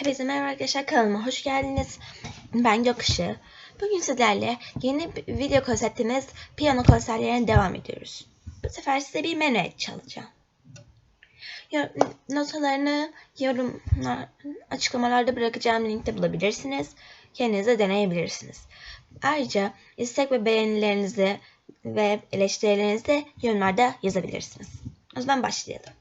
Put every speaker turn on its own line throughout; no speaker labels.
Hepinize merhaba arkadaşlar kanalıma hoş geldiniz. Ben Gökışığı. Bugün sizlerle yeni bir video konseptimiz piyano konserlerine devam ediyoruz. Bu sefer size bir menü çalacağım. Notalarını yorumlar, açıklamalarda bırakacağım linkte bulabilirsiniz. Kendinize deneyebilirsiniz. Ayrıca istek ve beğenilerinizi ve eleştirilerinizi yorumlarda yazabilirsiniz. O zaman başlayalım.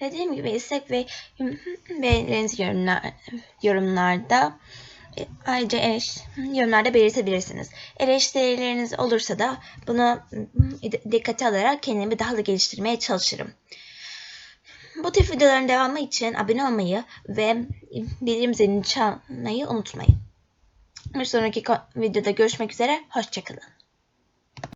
Dediğim gibi istek ve beğenilerinizi yorumlar, yorumlarda e, ayrıca eleş, yorumlarda belirtebilirsiniz. Eleştirileriniz olursa da bunu e, dikkate alarak kendimi daha da geliştirmeye çalışırım. Bu tip videoların devamı için abone olmayı ve bildirim zilini çalmayı unutmayın. Bir sonraki videoda görüşmek üzere. Hoşçakalın.